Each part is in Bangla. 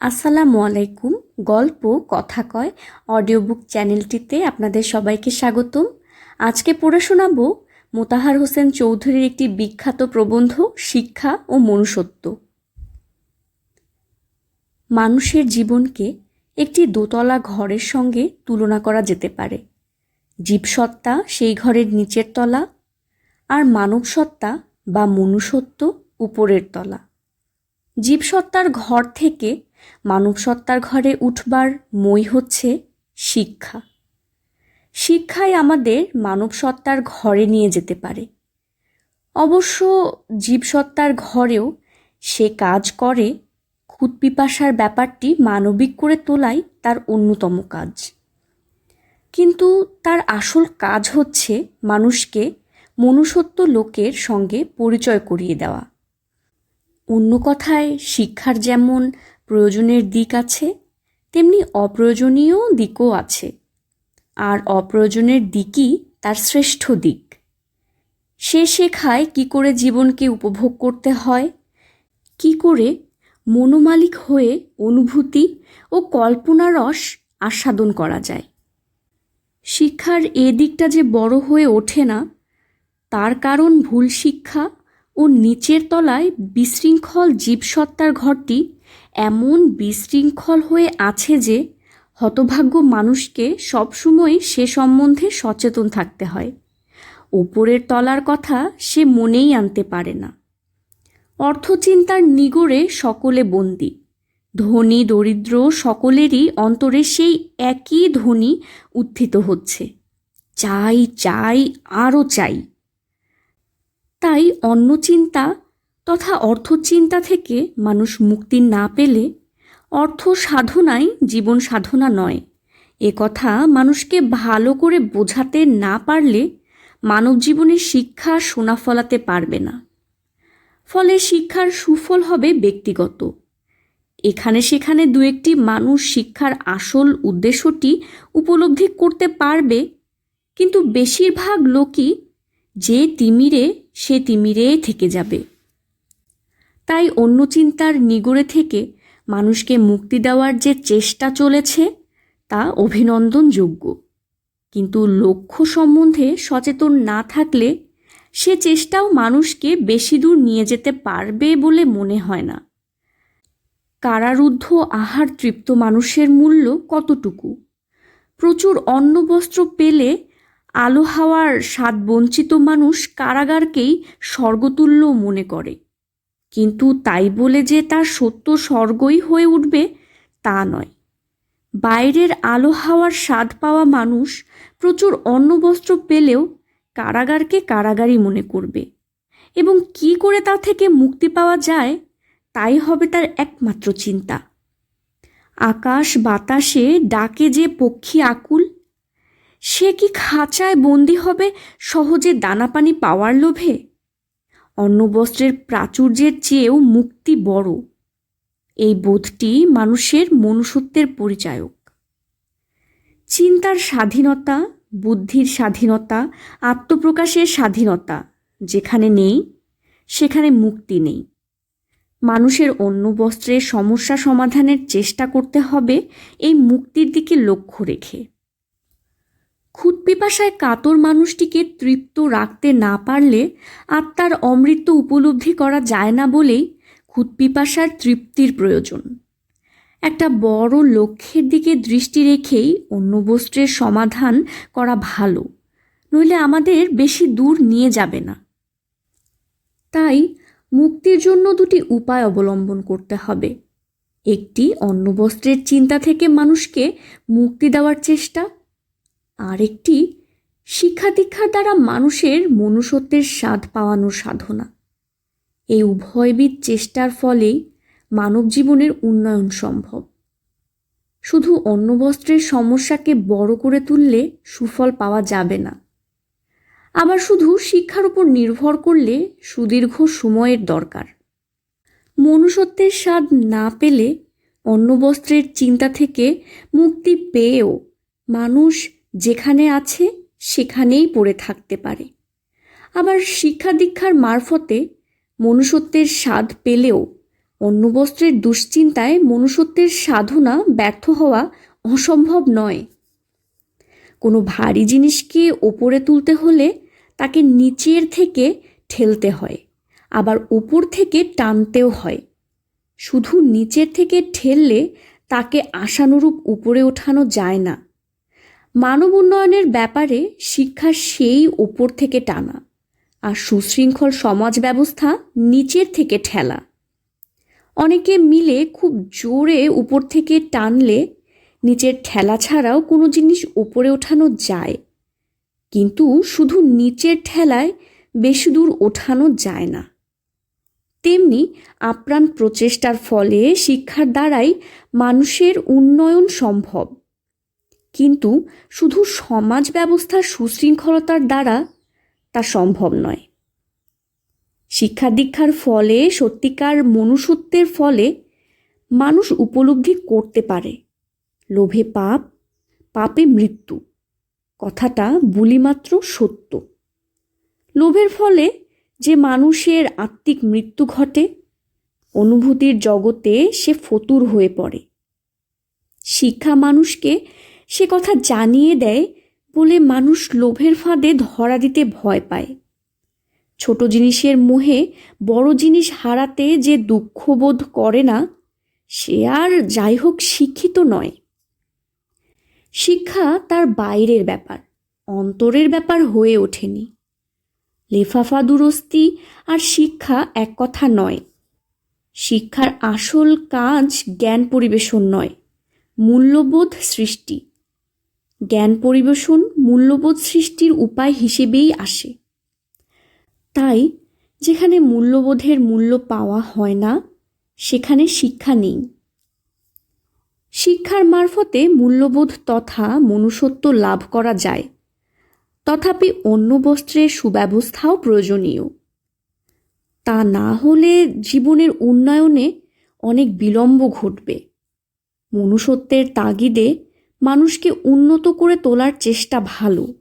আসসালামু আলাইকুম। গল্প, কথা কয় অডিও বুক চ্যানেলটিতে আপনাদের সবাইকে স্বাগতম। আজকে পড়ে শোনাবো মোতাহার হোসেন চৌধুরীর একটি বিখ্যাত প্রবন্ধ, শিক্ষা ও মনুষ্যত্ব। মানুষের জীবনকে একটি দোতলা ঘরের সঙ্গে তুলনা করা যেতে পারে। জীবসত্তা সেই ঘরের নিচের তলা আর মানবসত্তা বা মনুষ্যত্ব উপরের তলা। জীবসত্তার ঘর থেকে মানবসত্তার ঘরে উঠবার মই হচ্ছে শিক্ষা। শিক্ষাই আমাদের মানবসত্তার ঘরে নিয়ে যেতে পারে। অবশ্য জীবসত্তার ঘরেও সে কাজ করে, খুদপিপাসার ব্যাপারটি মানবিক করে তোলাই তার অন্যতম কাজ। কিন্তু তার আসল কাজ হচ্ছে মানুষকে মনুষ্যত্ব লোকের সঙ্গে পরিচয় করিয়ে দেওয়া। অন্য কথায়, শিক্ষার যেমন প্রয়োজনের দিক আছে, তেমনি অপ্রয়োজনীয় দিকও আছে। আর অপ্রয়োজনের দিকই তার শ্রেষ্ঠ দিক। সে শেখায় কি করে জীবনকে উপভোগ করতে হয়, কি করে মনোমালিক হয়ে অনুভূতি ও কল্পনারস আস্বাদন করা যায়। শিক্ষার এ দিকটা যে বড় হয়ে ওঠে না, তার কারণ ভুল শিক্ষা ও নিচের তলায় বিশৃঙ্খল জীবসত্তার ঘরটি এমন বিশৃঙ্খল হয়ে আছে যে হতভাগ্য মানুষকে সবসময় সে সম্বন্ধে সচেতন থাকতে হয়। ওপরের তলার কথা সে মনেই আনতে পারে না। অর্থচিন্তার নিগড়ে সকলে বন্দি। ধনী দরিদ্র সকলেরই অন্তরে সেই একই ধ্বনি উত্থিত হচ্ছে। চাই চাই, আরও চাই। তাই অন্য চিন্তা তথা অর্থচিন্তা থেকে মানুষ মুক্তি না পেলে অর্থ সাধনাই জীবন সাধনা নয়। এ কথা মানুষকে ভালো করে বোঝাতে না পারলে মানব জীবনের শিক্ষা সোনা ফলাতে পারবে না। ফলে শিক্ষার সুফল হবে ব্যক্তিগত। এখানে সেখানে দু একটি মানুষ শিক্ষার আসল উদ্দেশ্যটি উপলব্ধি করতে পারবে, কিন্তু বেশিরভাগ লোকই যে তিমিরে সে তিমিরে থেকে যাবে। তাই অন্য চিন্তার নিগড়ে থেকে মানুষকে মুক্তি দেওয়ার যে চেষ্টা চলেছে, তা অভিনন্দনযোগ্য। কিন্তু লক্ষ্য সম্বন্ধে সচেতন না থাকলে সে চেষ্টাও মানুষকে বেশি দূর নিয়ে যেতে পারবে বলে মনে হয় না। কারারুদ্ধ আহার তৃপ্ত মানুষের মূল্য কতটুকু? প্রচুর অন্ন বস্ত্র পেলে আলো হাওয়ার স্বাদ বঞ্চিত মানুষ কারাগারকেই স্বর্গতুল্য মনে করে। কিন্তু তাই বলে যে তার সত্য স্বর্গই হয়ে উঠবে, তা নয়। বাইরের আলো হাওয়ার স্বাদ পাওয়া মানুষ প্রচুর অন্ন বস্ত্র পেলেও কারাগারকে কারাগারই মনে করবে। এবং কি করে তা থেকে মুক্তি পাওয়া যায়, তাই হবে তার একমাত্র চিন্তা। আকাশ বাতাসে ডাকে যে পক্ষী আকুল, সে কি খাঁচায় বন্দি হবে সহজে দানাপানি পাওয়ার লোভে? অন্নবস্ত্রের প্রাচুর্যের চেয়েও মুক্তি বড়। এই বোধটি মানুষের মনুষ্যত্বের পরিচায়ক। চিন্তার স্বাধীনতা, বুদ্ধির স্বাধীনতা, আত্মপ্রকাশের স্বাধীনতা যেখানে নেই, সেখানে মুক্তি নেই। মানুষের অন্য বস্ত্রের সমস্যা সমাধানের চেষ্টা করতে হবে এই মুক্তির দিকে লক্ষ্য রেখে। ক্ষুৎপিপাসায় কাতর মানুষটিকে তৃপ্ত রাখতে না পারলে আত্মার অমৃত উপলব্ধি করা যায় না বলেই ক্ষুৎপিপাসার তৃপ্তির প্রয়োজন। একটা বড় লক্ষ্যের দিকে দৃষ্টি রেখেই অন্য বস্ত্রের সমাধান করা ভালো, নইলে আমাদের বেশি দূর নিয়ে যাবে না। তাই মুক্তির জন্য দুটি উপায় অবলম্বন করতে হবে। একটি অন্য বস্ত্রের চিন্তা থেকে মানুষকে মুক্তি দেওয়ার চেষ্টা আর একটি শিক্ষা দীক্ষার দ্বারা মানুষের মনুষ্যত্বের স্বাদ পাওয়ানোর সাধনা। এই উভয়বিধ চেষ্টার ফলেই মানব জীবনের উন্নয়ন সম্ভব। শুধু অন্নবস্ত্রের সমস্যাকে বড় করে তুললে সুফল পাওয়া যাবে না। আবার শুধু শিক্ষার উপর নির্ভর করলে সুদীর্ঘ সময়ের দরকার। মনুষ্যত্বের স্বাদ না পেলে অন্নবস্ত্রের চিন্তা থেকে মুক্তি পেয়েও মানুষ যেখানে আছে, সেখানেই পড়ে থাকতে পারে। আবার শিক্ষা দীক্ষার মারফতে মনুষ্যত্বের স্বাদ পেলেও অন্য বস্ত্রের দুশ্চিন্তায় মনুষ্যত্বের সাধনা ব্যর্থ হওয়া অসম্ভব নয়। কোনো ভারী জিনিসকে ওপরে তুলতে হলে তাকে নিচের থেকে ঠেলতে হয়, আবার উপর থেকে টানতেও হয়। শুধু নিচের থেকে ঠেললে তাকে আশানুরূপ উপরে ওঠানো যায় না। মানব উন্নয়নের ব্যাপারে শিক্ষা সেই ওপর থেকে টানা, আর সুশৃঙ্খল সমাজ ব্যবস্থা নিচের থেকে ঠেলা। অনেকে মিলে খুব জোরে উপর থেকে টানলে নিচের ঠেলা ছাড়াও কোনো জিনিস উপরে ওঠানো যায়, কিন্তু শুধু নিচের ঠেলায় বেশি দূর ওঠানো যায় না। তেমনি আপ্রাণ প্রচেষ্টার ফলে শিক্ষার দ্বারাই মানুষের উন্নয়ন সম্ভব। কিন্তু শুধু সমাজ ব্যবস্থার সুশৃঙ্খলতার দ্বারা তা সম্ভব নয়। শিক্ষা দীক্ষার ফলে, সত্যিকার মনুষ্যত্বের ফলে মানুষ উপলব্ধি করতে পারে। লোভে পাপ, পাপে মৃত্যু। কথাটা বুলিমাত্র সত্য। লোভের ফলে যে মানুষের আত্মিক মৃত্যু ঘটে, অনুভূতির জগতে সে ফতুর হয়ে পড়ে। শিক্ষা মানুষকে সে কথা জানিয়ে দেয় বলে মানুষ লোভের ফাঁদে ধরা দিতে ভয় পায়। ছোট জিনিসের মোহে বড় জিনিস হারাতে যে দুঃখবোধ করে না, সে আর যাই হোক শিক্ষিত নয়। শিক্ষা তার বাইরের ব্যাপার, অন্তরের ব্যাপার হয়ে ওঠেনি। লেফাফা দুরস্তি আর শিক্ষা এক কথা নয়। শিক্ষার আসল কাজ জ্ঞান পরিবেশন নয়, মূল্যবোধ সৃষ্টি। জ্ঞান পরিবেশন মূল্যবোধ সৃষ্টির উপায় হিসেবেই আসে। তাই, যেখানে মূল্যবোধের মূল্য পাওয়া হয় না, সেখানে শিক্ষা নেই। শিক্ষার মারফতে মূল্যবোধ তথা মনুষ্যত্ব লাভ করা যায়। তথাপি অন্য বস্ত্রের সুব্যবস্থাও প্রয়োজনীয়। তা না হলে জীবনের উন্নয়নে অনেক বিলম্ব ঘটবে। মনুষ্যত্বের তাগিদে মানুষকে উন্নত করে তোলার চেষ্টা ভালো।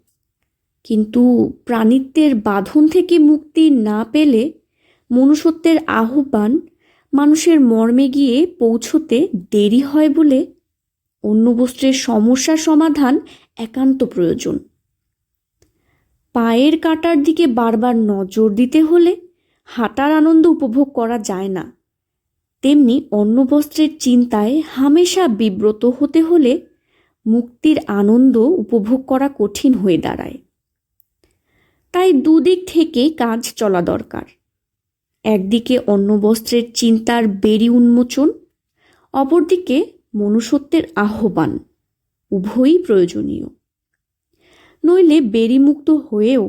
কিন্তু প্রাণিত্বের বাঁধন থেকে মুক্তি না পেলে মনুষ্যত্বের আহ্বান মানুষের মর্মে গিয়ে পৌঁছতে দেরি হয় বলে অন্য বস্ত্রের সমস্যার সমাধান একান্ত প্রয়োজন। পায়ের কাটার দিকে বারবার নজর দিতে হলে হাঁটার আনন্দ উপভোগ করা যায় না। তেমনি অন্য বস্ত্রের চিন্তায় হামেশা বিব্রত হতে হলে মুক্তির আনন্দ উপভোগ করা কঠিন হয়ে দাঁড়ায়। তাই দুদিক থেকে কাজ চলা দরকার। একদিকে অন্য বস্ত্রের চিন্তার বেরি উন্মোচন, অপরদিকে মনুষ্যত্বের আহ্বান, উভয়ই প্রয়োজনীয়। নইলে বেরিমুক্ত হয়েও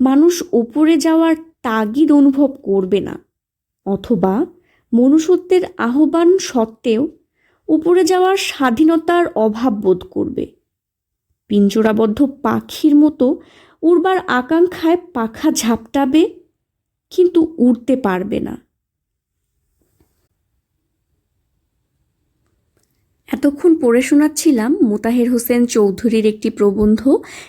মানুষ ওপরে যাওয়ার তাগিদ অনুভব করবে না, অথবা মনুষ্যত্বের আহ্বান সত্ত্বেও উপরে যাওয়ার স্বাধীনতার অভাব বোধ করবে। পিঞ্জরাবদ্ধ পাখির মতো উড়বার আকাঙ্ক্ষায় পাখা ঝাপটাবে, কিন্তু উড়তে পারবে না। এতক্ষণ পড়ে শোনাচ্ছিলাম মোতাহের হোসেন চৌধুরীর একটি প্রবন্ধ,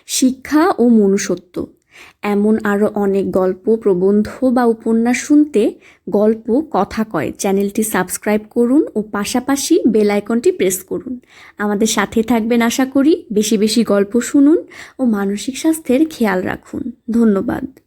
শিক্ষা ও মনুষ্যত্ব। এমন আরও অনেক গল্প, প্রবন্ধ বা উপন্যাস শুনতে গল্প, কথা কয়। চ্যানেলটি সাবস্ক্রাইব করুন ও পাশাপাশি বেল আইকনটি প্রেস করুন। আমাদের সাথে থাকবেন আশা করি। বেশি বেশি গল্প শুনুন ও মানসিক স্বাস্থ্যের খেয়াল রাখুন। ধন্যবাদ।